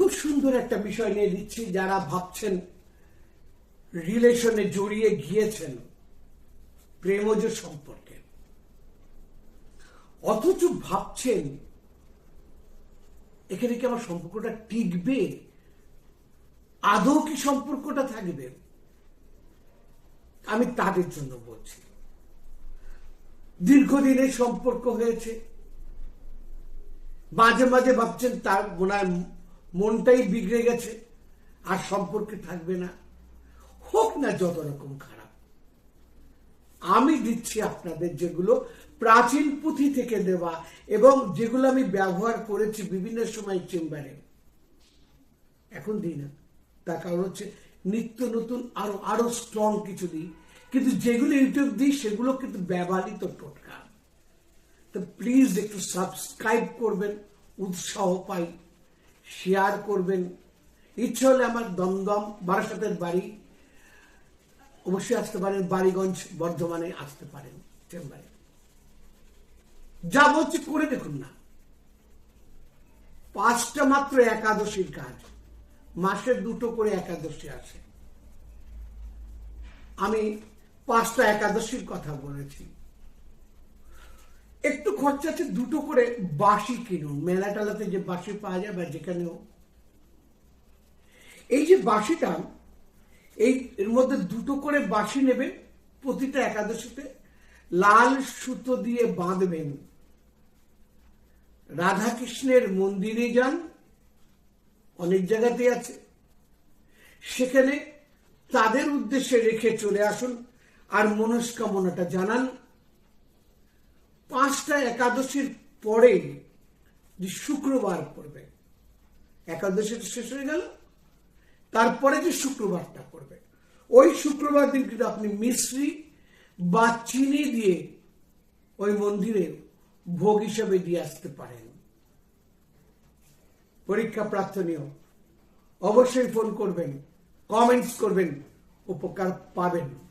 খুব সুন্দর একটা বিষয় নিয়ে দিচ্ছি যারা ভাবছেন রিলেশনে জড়িয়ে গিয়েছেন প্রেমজ সম্পর্কে। অথচ ভাবছেন, এখানে কি আমার সম্পর্কটা টিকবে? আদৌ কি সম্পর্কটা থাকবে? আমি তাদের জন্য বলছি। দীর্ঘদিনের সম্পর্ক হয়েছে। মাঝে মাঝে ভাবছেন তার মনে মনটাই বিগড়ে গেছে, আর সম্পর্কে থাকবে না। হোক না যত রকম খারাপ। আমি দিচ্ছি আপনাদের যেগুলো প্রাচীন পুঁথি থেকে দেওয়া এবং যেগুলো আমি ব্যবহার করেছি বিভিন্ন সময় চেম্বারে। এখন দিই না। তার কারণ হচ্ছে নিত্য নতুন আরও আরও স্ট্রং কিছু দিই। কিন্তু যেগুলো ইউটিউব দিই, সেগুলো কিন্তু ব্যবহৃত টোটকা। তো প্লিজ একটু সাবস্ক্রাইব করবেন, উৎসাহ পাই। শেয়ার করবেন। ইচ্ছে হলে আমার দমদম বারাসাতের বাড়ি অবশ্যই আসতে পারেন, বাড়িগঞ্জ বর্ধমানে আসতে পারেন, চেম্বারে। যা বলছি করে দেখুন না। পাঁচটা মাত্র একাদশীর কাজ। মাসে দুটো করে একাদশী আছে আমি পাঁচটা একাদশীর কথা বলেছি। খরচা আছে দুটো করে বাসি কিনুন মেলা টালাতে যে বাসি পাওয়া যায় বা যেখানেও এই যে বাসিটা এই এর মধ্যে দুটো করে বাসি নেবেন প্রতিটা একাদশীতে লাল সুতো দিয়ে বাঁধবেন। রাধাকৃষ্ণের মন্দিরে যান, অনেক জায়গাতে আছে। সেখানে তাদের উদ্দেশ্যে রেখে চলে আসুন আর মনস্কামনাটা জানান। পাঁচটা একাদশীর পরে যে শুক্রবার পড়বে। একাদশীটা শেষ হয়ে গেল। তারপরে যে শুক্রবারটা পড়বে। ওই শুক্রবার দিন কিন্তু আপনি মিশ্রি বা চিনি দিয়ে ওই মন্দিরে ভোগ হিসাবে দিয়ে আসতে পারেন। পরীক্ষা প্রার্থনীয়। অবশ্যই ফোন করবেন, কমেন্টস করবেন, উপকার পাবেন।